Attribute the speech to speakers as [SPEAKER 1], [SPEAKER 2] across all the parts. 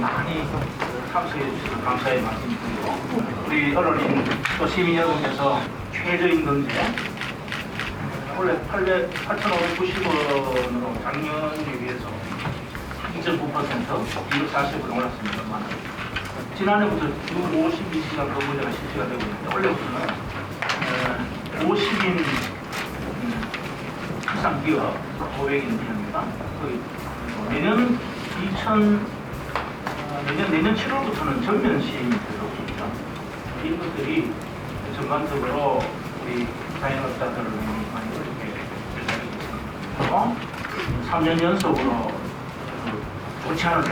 [SPEAKER 1] 많이 참석해 주셔서 감사의 말씀드리고 우리 언론인 또 시민 여러분께서 최저임 경제 원래 800, 8,590원으로 작년에 비해서 2.9% 240원 올랐습니다만 지난해부터 52시간 근무제가 실시가 되고 있는데 원래부터는 어, 50인 특상 기업 500인 기업입니다. 거의 내년 2000 어, 내년 내년 7월부터는 전면 시행이 되겠습니다. 이런 것들이 전반적으로 우리 자영업자들을 많이 어렵게 그리고 3년 연속으로 그 좋지 않은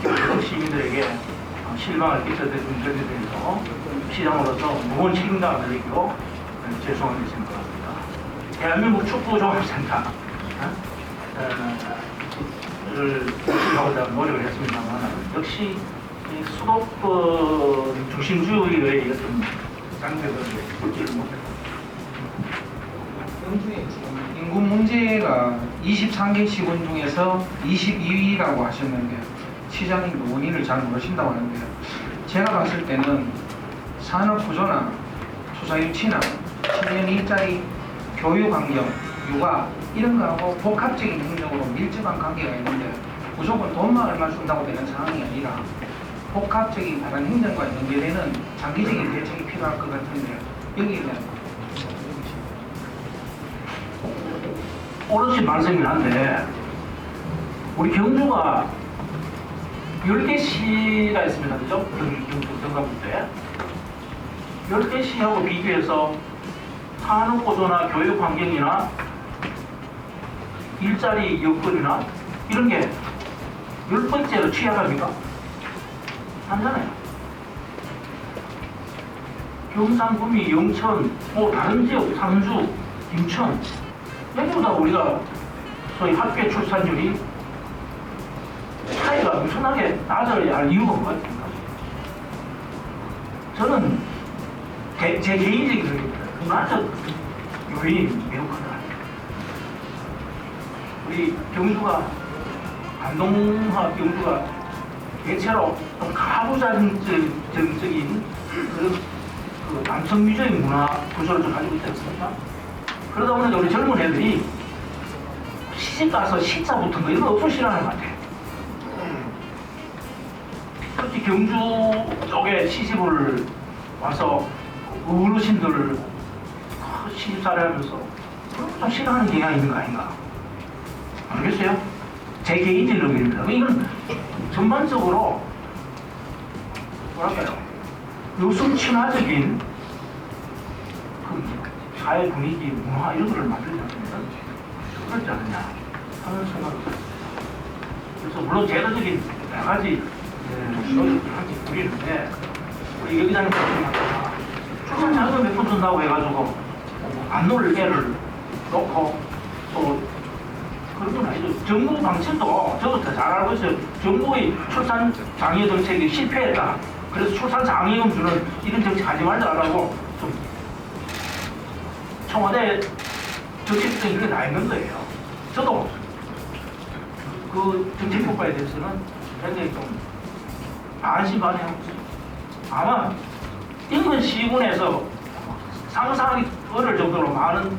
[SPEAKER 1] 기울이고 시민들에게 어, 실망을 끼쳐드린 점에 대해서 시장으로서 무거운 책임감을 느끼고 어, 죄송하게 생각합니다. 대한민국 축구 종합센터 어? 어, 를 하고자 노력을 했습니다만 역시 이 수도권 중심주의의 어떤 장벽을 뚫지를 못했다.
[SPEAKER 2] 영주에 지금 인구 문제가 23개 시군 중에서 22위라고 하셨는데 시장님 그 원인을 잘 모르신다고 하는데 제가 봤을 때는 산업 구조나 투자 유치나 청년 일자리 교육 환경 육아 이런 거하고 복합적인 행정으로 밀접한 관계가 있는데 무조건 돈만 얼마 준다고 되는 상황이 아니라 복합적인 다른 행정과 연계되는 장기적인 대책이 필요할 것 같은데 여기에 대한
[SPEAKER 1] 오롯이 말씀이 한데 우리 경주가 10개 시가 있습니다. 그죠? 경주, 경감부에 10개 시하고 비교해서 산업 구조나 교육 환경이나 일자리 여건이나 이런 게 열 번째로 취약합니까? 아니잖아요. 경상, 구미, 영천, 뭐 다른 지역, 상주, 김천 여기보다 우리가 소위 학교 출산율이 차이가 엄청나게 낮아야 할 이유가 뭐가 있습니까? 저는 제, 제 개인적인 의견입니다. 그 낮은 요인이 매우 크다. 우리 경주가 안동화 경주가 대체로 좀 가부장적인 그런 그 남성 위주의 문화 구조를 좀 가지고 있지 않습니까? 그러다 보니까 우리 젊은 애들이 시집 가서 시자 붙은 거 이런 거 없어 싫어하는 것 같아. 특히 경주 쪽에 시집을 와서 어르신들 시집살이 하면서 좀 싫어하는 경향이 있는 거 아닌가? 모르겠어요? 제 개인적인 의견입니다. 이건 전반적으로 뭐랄까요? 요즘 친화적인 그 사회 분위기, 문화 이런 거를 만들지 않습니까? 그렇지 않느냐 하는 생각을. 그래서 물론 제도적인 여러 가지 예, 노력을 함께 부리는데 우리 여기다는 말씀하잖아. 출산 자금 몇푼 준다고 해가지고 안 놀 애를 놓고 또 그런 건 아니죠. 정부 방침도 저도 더 잘 알고 있어요. 정부의 출산 장려 정책이 실패했다. 그래서 출산 장려금 주는 이런 정책 하지 말자라고 좀 청와대 정책들이 이렇게 나 있는 거예요. 저도 그 정책 효과에 대해서는 굉장히 좀 안심반의 하고 있어요. 아마 인근 시군에서 상상하기 어려울 정도로 많은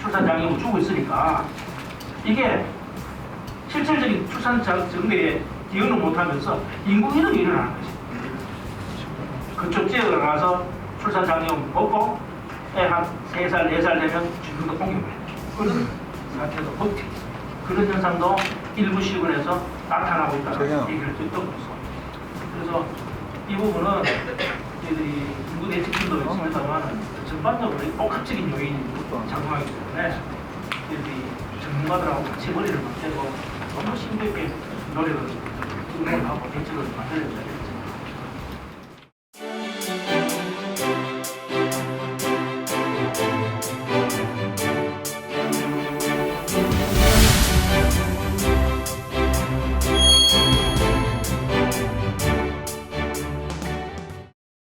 [SPEAKER 1] 출산 장려금 주고 있으니까 이게 실질적인 출산 장- 정비에 기여는 못하면서 인구 이동이 일어나는 거지. 그쪽 지역에 가서 출산 장려금 먹고 애한 3살, 4살 되면 죽는 거 공격해. 그런 사태도 버티. 그런 현상도 일부 시군에서 나타나고 있다는. 얘기를 듣고 있어. 그래서 이 부분은 저희들이 인구 대책팀도 있습니다만 전반적으로 이 복합적인 요인이 작용하기 때문에 저희들이 전문가들하고 같이 머리를 맞대고 너무 있게 노력을 하고 대책을 만들어야 됩니다.